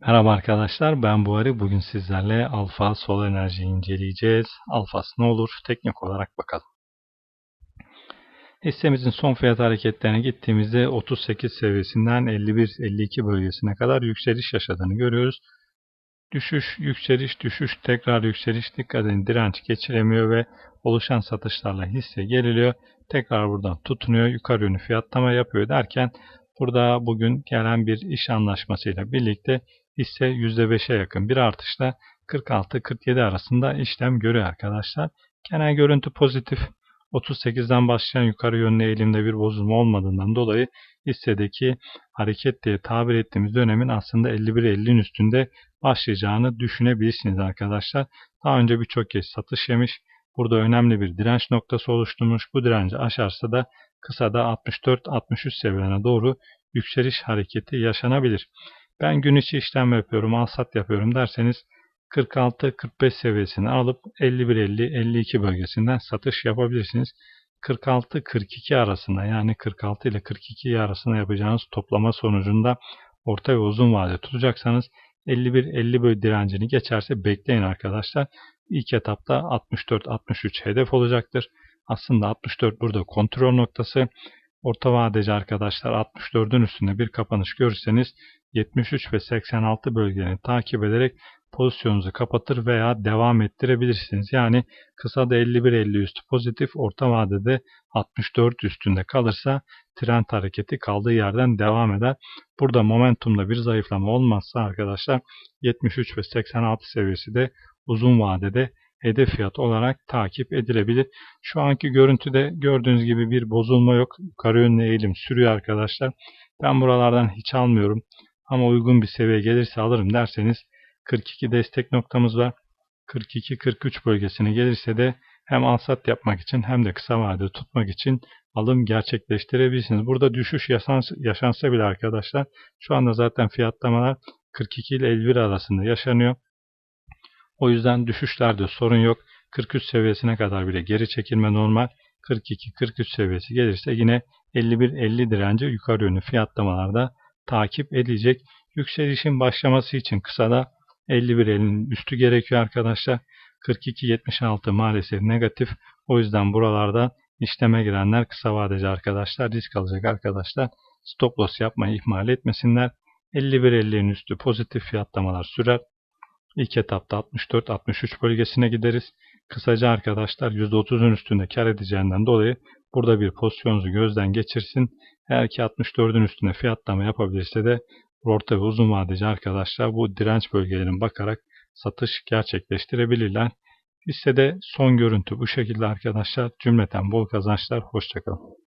Merhaba arkadaşlar ben Buhari. Bugün sizlerle alfa sol enerji inceleyeceğiz. Alfası ne olur teknik olarak bakalım. Hissemizin son fiyat hareketlerine gittiğimizde 38 seviyesinden 51-52 bölgesine kadar yükseliş yaşadığını görüyoruz. Düşüş, yükseliş, düşüş, tekrar yükseliş dikkat edin direnç geçiremiyor ve oluşan satışlarla hisse geriliyor. Tekrar buradan tutunuyor, yukarı yönlü fiyatlama yapıyor derken burada bugün gelen bir iş anlaşmasıyla birlikte hisse %5'e yakın bir artışla 46-47 arasında işlem görüyor arkadaşlar. Genel görüntü pozitif. 38'den başlayan yukarı yönlü eğilimde bir bozulma olmadığından dolayı hissedeki hareket diye tabir ettiğimiz dönemin aslında 51-50'in üstünde başlayacağını düşünebilirsiniz arkadaşlar. Daha önce birçok kez satış yemiş. Burada önemli bir direnç noktası oluşturmuş. Bu direnci aşarsa da kısada 64-63 seviyelerine doğru yükseliş hareketi yaşanabilir ben gün içi işlem yapıyorum, alsat yapıyorum derseniz 46-45 seviyesini alıp 51-50-52 bölgesinden satış yapabilirsiniz. 46-42 arasında yani 46 ile 42 arasında yapacağınız toplama sonucunda orta ve uzun vade tutacaksanız 51-50 bölge direncini geçerse bekleyin arkadaşlar. İlk etapta 64-63 hedef olacaktır. Aslında 64 burada kontrol noktası. Orta vadeci arkadaşlar 64'ün üstünde bir kapanış görürseniz 73 ve 86 bölgelerini takip ederek pozisyonunuzu kapatır veya devam ettirebilirsiniz. Yani kısa da 51-50 üstü pozitif, orta vadede 64 üstünde kalırsa trend hareketi kaldığı yerden devam eder. Burada momentumda bir zayıflama olmazsa arkadaşlar 73 ve 86 seviyesi de uzun vadede hedef fiyat olarak takip edilebilir. Şu anki görüntüde gördüğünüz gibi bir bozulma yok. Yukarı yönlü eğilim sürüyor arkadaşlar. Ben buralardan hiç almıyorum. Ama uygun bir seviye gelirse alırım derseniz 42 destek noktamız var. 42-43 bölgesine gelirse de hem alsat yapmak için hem de kısa vadede tutmak için alım gerçekleştirebilirsiniz. Burada düşüş yaşansa, yaşansa bile arkadaşlar şu anda zaten fiyatlamalar 42 ile 51 arasında yaşanıyor. O yüzden düşüşlerde sorun yok. 43 seviyesine kadar bile geri çekilme normal. 42-43 seviyesi gelirse yine 51-50 direnci yukarı yönlü fiyatlamalarda takip edilecek. Yükselişin başlaması için kısada 51-50'nin üstü gerekiyor arkadaşlar. 42-76 maalesef negatif. O yüzden buralarda işleme girenler kısa vadeci arkadaşlar, risk alacak arkadaşlar stop loss yapmayı ihmal etmesinler. 51-50'nin üstü pozitif fiyatlamalar sürer. İlk etapta 64-63 bölgesine gideriz. Kısaca arkadaşlar %30'un üstünde kar edeceğinden dolayı burada bir pozisyonunuzu gözden geçirsin. Eğer ki 64'ün üstüne fiyatlama yapabilirse de orta ve uzun vadeci arkadaşlar bu direnç bölgelerine bakarak satış gerçekleştirebilirler. Hissede son görüntü bu şekilde arkadaşlar. Cümleten bol kazançlar. Hoşçakalın.